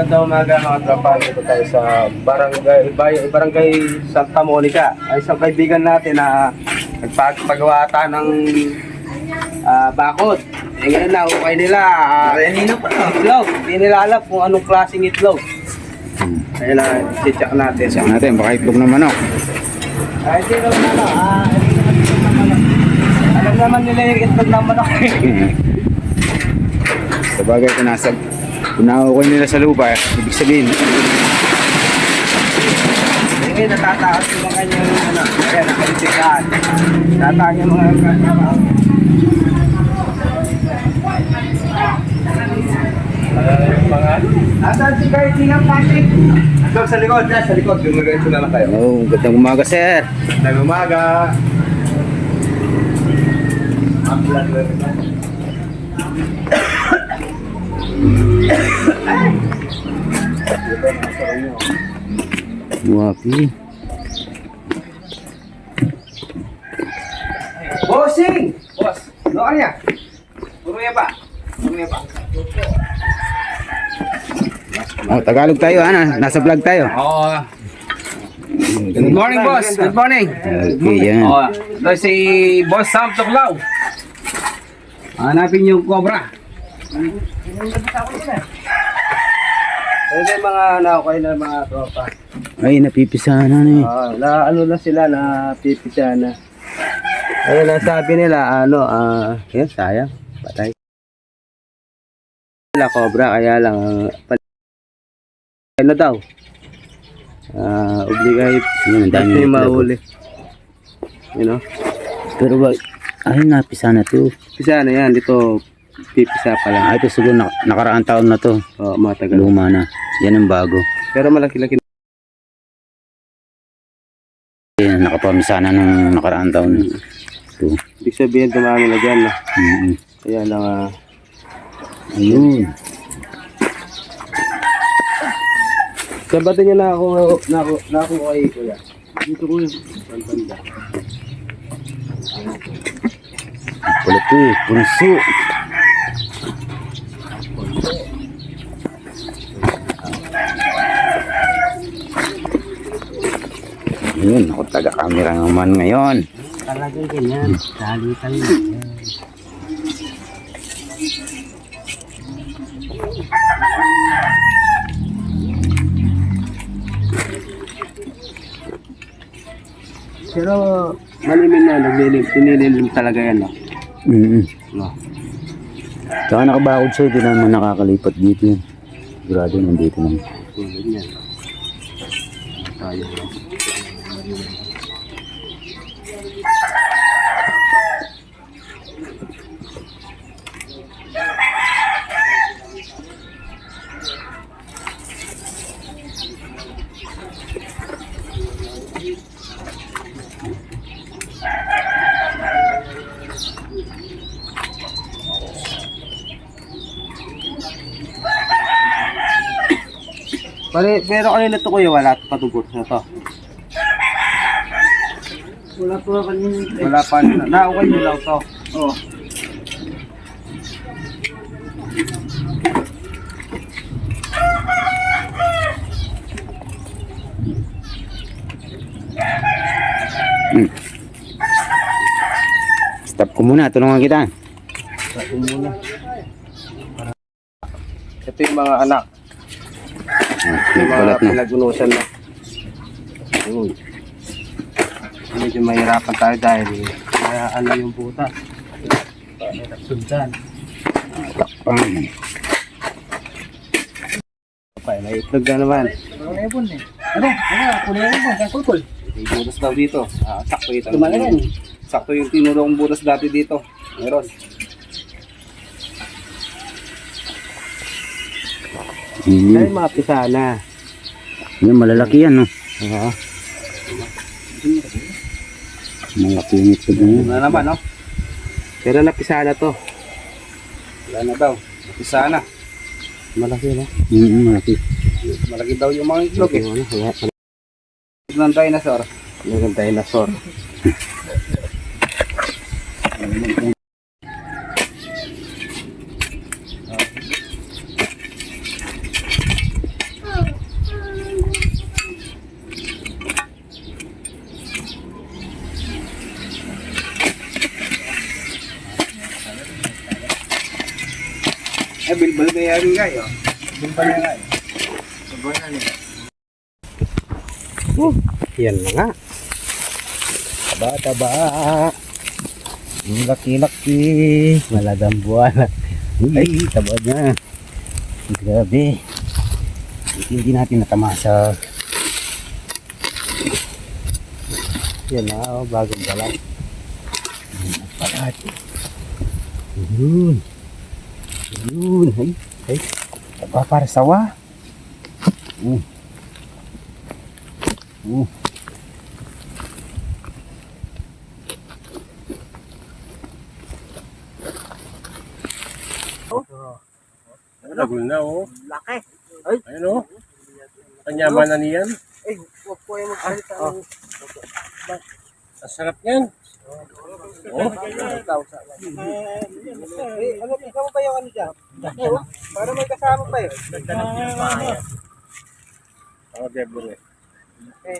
magandang umaga mga tropa. Dito tayo sa barangay, bay- barangay Santa Monica. Ay isang kaibigan natin na nagpagawa ata ng ah, bakod. Eh ngayon na, okay nila. Uh, Itlog. Hindi nila alam kung anong klaseng itlog. Hmm. Ayun na, check natin. Check natin, baka itlog ng manok. Ay, hindi naman ano. ah, hindi naman ng manok. Alam naman nila yung itlog ng manok. Sa bagay, kung nasa, kung nakukuha nila sa lupa, ibig sabihin, Hindi, natataas yung mga kanyang ano, kaya nakalipikan. Natataas yung mga kanyang mga Asan si Kurt Sinang Patrick? Hanggang sa likod, dyan, sa likod. Gumagayos na lang kayo. oh, gandang umaga, sir. Nang umaga. Na rin. Wapi. Bossing! Boss, ano ka niya? Puro ya pa. Puro ya pa. Oh, Tagalog tayo, ano? Nasa vlog tayo. Oo. Good morning, boss. Good morning. Okay, yan. Oh, ito si Boss Sam Tuklaw. Hanapin yung cobra. Ano yung mga nakakay na mga tropa? Ay, napipisa na eh. Ah, na ano na sila na pipisa na. Ano na sabi nila ano ah yun sayang patay. Sila cobra kaya lang uh, ano daw. Ah, obligate Yun, ang dami mahuli. You know? Pero ay, napisa na to. Pisa na yan dito pipisa pa lang. Ah, ito siguro nak nakaraang taon na to. Oh, matagal. Luma na. Yan ang bago. Pero malaki-laki Yan, nakapamisa na nung nakaraang taon. Ito. Ibig sabihin dumami na dyan na. Mm Kaya lang ah, Ayun. Ba niya na ako na ako na ako kay kuya? Dito ko yung banda. Pula to eh. Punso. Ayun, ako taga-camera naman ngayon. Talagang ganyan. Salitan na. Pero malimin na, naglilim, pinililim talaga yan. No? Mm No. Saka nakabakod siya, hindi naman nakakalipat dito yun. Sigurado nandito naman. Tulad yan. Tayo. Pare, pero kanina to kuya, wala pa itong butas na to. Wala pa kanina. Wala pa. Na, okay nyo lang to. Oo. Stop ko muna, tulungan kita. Sabi muna. Ito yung mga anak. Nagbalat na. pinagunusan na. Yun. Medyo mahirapan tayo dahil kaya ano yung butas. Sundan. Pang. Pa, may itlog na naman. Ano? Ano? Kulay mo. Kulkul. May butas daw dito. Ah, sakto ito. Tumalagan. Sakto yung tinuro kong butas dati dito. Meron. Mm. Ay, mga pisana. Yan, malalaki yan, no? Oo. Malaki yung ito na. Ano naman, no? Pero napisana to. Wala na daw. Napisana. Malaki, no? Mm, malaki. Malaki daw yung mga itlog, eh. Ano, wala. Itlog ng dinosaur. Itlog ng dinosaur. Eh, bilbal na yan guys. Oh. Bilbal na guys. Uh, yan na nga. Taba, taba. Ang laki-laki. Malagang buwan. Ay, taba niya. Grabe. Hindi natin natamasa. Yan na, oh, bagong balat. Balat. Yun. Yun. Ay, ay. Taba para sawa. Mm. Mm. Nagul na, oh. Laki. Ayun, oh. Kanyaman na niyan. Ay, huwag po yung magsalita. Oh. Ang sarap yan. Oh. Eh, ano, ikaw ba yung ano dyan? Oo, Para may kasama pa eh. Oh, Deborah. Eh, ay,